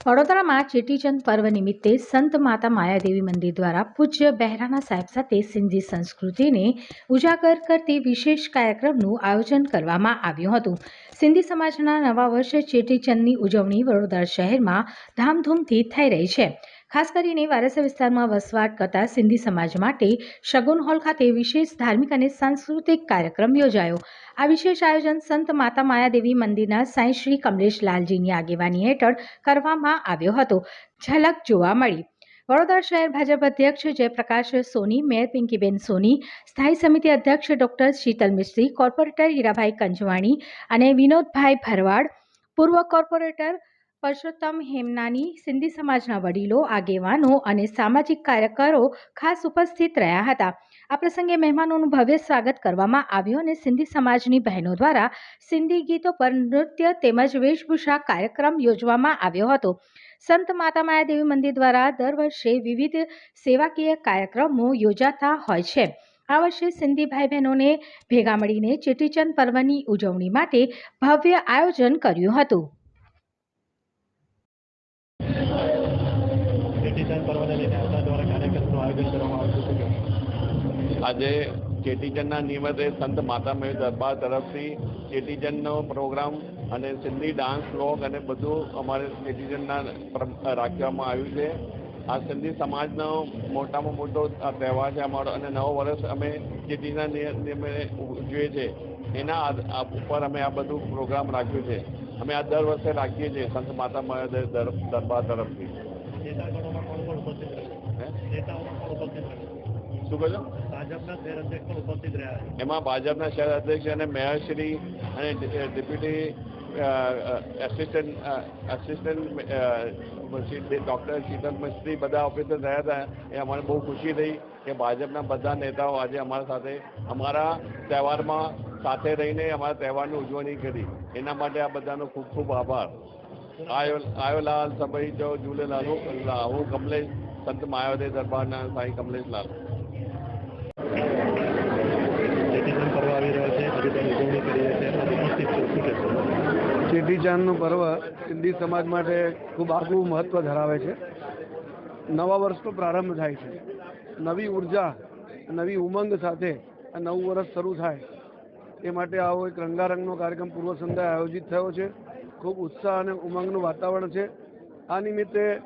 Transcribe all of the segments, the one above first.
વડોદરામાં ચેટીચંદ પર્વ નિમિત્તે સંત માતા માયાદેવી મંદિર દ્વારા પૂજ્ય બહેરાના સાહેબ સાથે સિંધી સંસ્કૃતિને ઉજાગર કરતી વિશેષ કાર્યક્રમનું આયોજન કરવામાં આવ્યું હતું. સિંધી સમાજના નવા વર્ષ ચેટીચંદની ઉજવણી વડોદરા શહેરમાં ધામધૂમથી થઈ રહી છે. ખાસ કરીને વારસા વિસ્તારમાં વસવાટ કરતા સિંધી સમાજ માટે શગુન હોલ ખાતે વિશેષ ધાર્મિક અને સાંસ્કૃતિક કાર્યક્રમ યોજાયો. આ વિશેષ આયોજન સંત માતા માયાદેવી મંદિરના સાંઈ શ્રી કમલેશ લાલજીની આગેવાની હેઠળ કરવામાં આવ્યો હતો. ઝલક જોવા મળી. વડોદરા શહેર ભાજપ અધ્યક્ષ જયપ્રકાશ સોની, મેયર પિંકીબેન સોની, સ્થાયી સમિતિ અધ્યક્ષ ડોક્ટર શીતલ મિસ્ત્રી, કોર્પોરેટર હીરાભાઈ કંજવાણી અને વિનોદભાઈ ભરવાડ, પૂર્વ કોર્પોરેટર પરસોત્તમ હેમનાની સિંધી સમાજના વડીલો, આગેવાનો અને સામાજિક કાર્યકરો ખાસ ઉપસ્થિત રહ્યા હતા. આ પ્રસંગે મહેમાનોનું ભવ્ય સ્વાગત કરવામાં આવ્યું અને સિંધી સમાજની બહેનો દ્વારા સિંધી ગીતો પર નૃત્ય તેમજ વેશભૂષા કાર્યક્રમ યોજવામાં આવ્યો હતો. સંત માતા માયાદેવી મંદિર દ્વારા દર વર્ષે વિવિધ સેવાકીય કાર્યક્રમો યોજાતા હોય છે. આ વર્ષે સિંધી ભાઈ બહેનોને ભેગા મળીને ચેટીચંદ પર્વની ઉજવણી માટે ભવ્ય આયોજન કર્યું હતું. ચેટીચંદ પર્વને લઈને આપણા દ્વારા કાર્યક્રમનું આયોજન કરવામાં આવ્યું છે આજે ચેટીચંદના નિમિત્તે સંત માતામય દરબાર તરફથી ચેટીચંદનો પ્રોગ્રામ અને સિંધી ડાન્સ બ્લોગ અને બધું અમારે ચેટીચંદના રાખવામાં આવ્યું છે. આ સિંધી સમાજનો મોટામાં મોટો તહેવાર છે અમારો અને નવો વર્ષ અમે ચેટીના નિયમે ઉજવીએ છીએ. એના ઉપર અમે આ બધું પ્રોગ્રામ રાખ્યું છે. અમે આ દર વર્ષે રાખીએ છીએ સંત માતા દરબાર તરફથી નેતાગણોમાં કોણ કોણ ઉપસ્થિત હે? રહ્યા નેતાઓમાં કોણ ઉપસ્થિત રહ્યા શું કહો ભાજપના શહેર અધ્યક્ષ પણ ઉપસ્થિત રહ્યા એમાં ભાજપના શહેર અધ્યક્ષ અને મેયરશ્રી અને deputy assistant assistant doctor Sheetal Mistry બધા ઓફિસર રહ્યા હતા. એ અમારે બહુ ખુશી થઈ કે ભાજપના બધા નેતાઓ આજે અમારા સાથે અમારા તહેવારમાં સાથે રહીને અમારા તહેવારની ઉજવણી કરી. એના માટે આ બધાનો ખૂબ ખૂબ આભાર. આયો આયોલાલ સભાઈ જો ઝૂલેલાલ હું કમલેશ સંત માયાવતી દરબારના સાંઈ કમલેશલાલ. ચેટીચંદ પર્વ રહ્યો તેની ચેટીચાંદનું પર્વ સિંધી સમાજ માટે ખૂબ આગવું મહત્ત્વ ધરાવે છે. નવા વર્ષનો પ્રારંભ થાય છે. નવી ઊર્જા, નવી ઉમંગ સાથે આ નવું વર્ષ શરૂ થાય. એ માટે આવો એક રંગારંગનો કાર્યક્રમ પૂર્વ સંધ્યાએ આયોજિત થયો છે. ખૂબ ઉત્સાહ અને ઉમંગનું વાતાવરણ છે. આ નિમિત્તે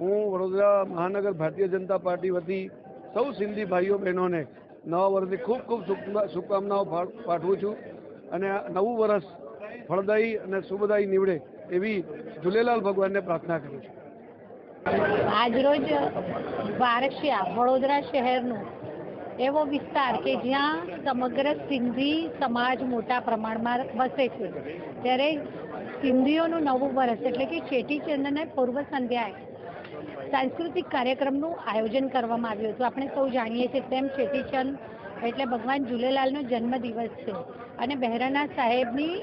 હું વડોદરા મહાનગર ભારતીય જનતા પાર્ટી વતી સૌ સિંધી ભાઈઓ બહેનોને નવા વર્ષની ખૂબ ખૂબ શુભકામનાઓ પાઠવું છું. અને નવું વર્ષ ફળદાયી અને શુભદાયી નીવડે એવી ઝૂલેલાલ ભગવાનને પ્રાર્થના કરું છું. આજરોજ વારસિયા વડોદરા શહેરનું એવો વિસ્તાર કે જ્યાં સમગ્ર સિંધી સમાજ મોટા પ્રમાણમાં વસે છે. ત્યારે સિંધીઓનું નવું વર્ષ એટલે કે ચેટીચંદને પૂર્વ સંધ્યાએ સાંસ્કૃતિક કાર્યક્રમનું આયોજન કરવામાં આવ્યું હતું. આપણે સૌ જાણીએ છીએ તેમ ચેટીચંદ એટલે ભગવાન ઝૂલેલાલનો જન્મદિવસ છે. અને બહેરાના સાહેબની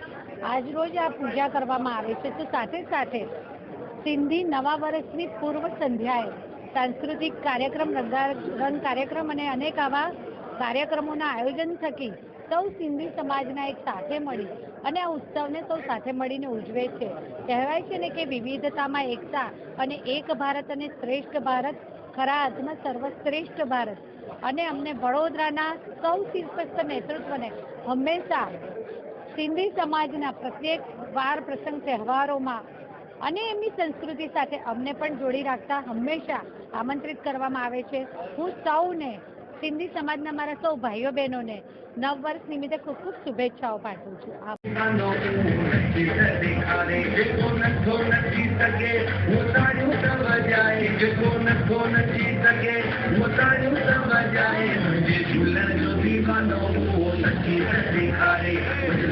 આજરોજ આ પૂજા કરવામાં આવે છે. તો સાથે સાથે સિંધી નવા વર્ષની પૂર્વ સંધ્યાએ સાંસ્કૃતિક કાર્યક્રમ, રંગારંગ કાર્યક્રમ અને અનેક આવા કાર્યક્રમોના આયોજન થકી સૌ સિંધી સમાજના એક સાથે મળી અને આ ઉત્સવને સૌ સાથે મળીને ઉજવે છે. કહેવાય છે ને કે વિવિધતામાં એકતા અને એક ભારત અને શ્રેષ્ઠ ભારત, ખરા અર્થમાં સર્વશ્રેષ્ઠ ભારત. અને અમને વડોદરાના સૌ શીર્ષસ્થ નેતૃત્વને હંમેશા સિંધી સમાજના પ્રત્યેક વાર પ્રસંગ તહેવારોમાં અને એમની સંસ્કૃતિ સાથે અમને પણ જોડી રાખતા હંમેશા આમંત્રિત કરવામાં આવે છે. હું સૌને સિંધી સમાજના મારા સૌ ભાઈઓ બહેનોને નવ વર્ષ નિમિત્તે ખૂબ ખૂબ શુભેચ્છાઓ પાઠવું છું.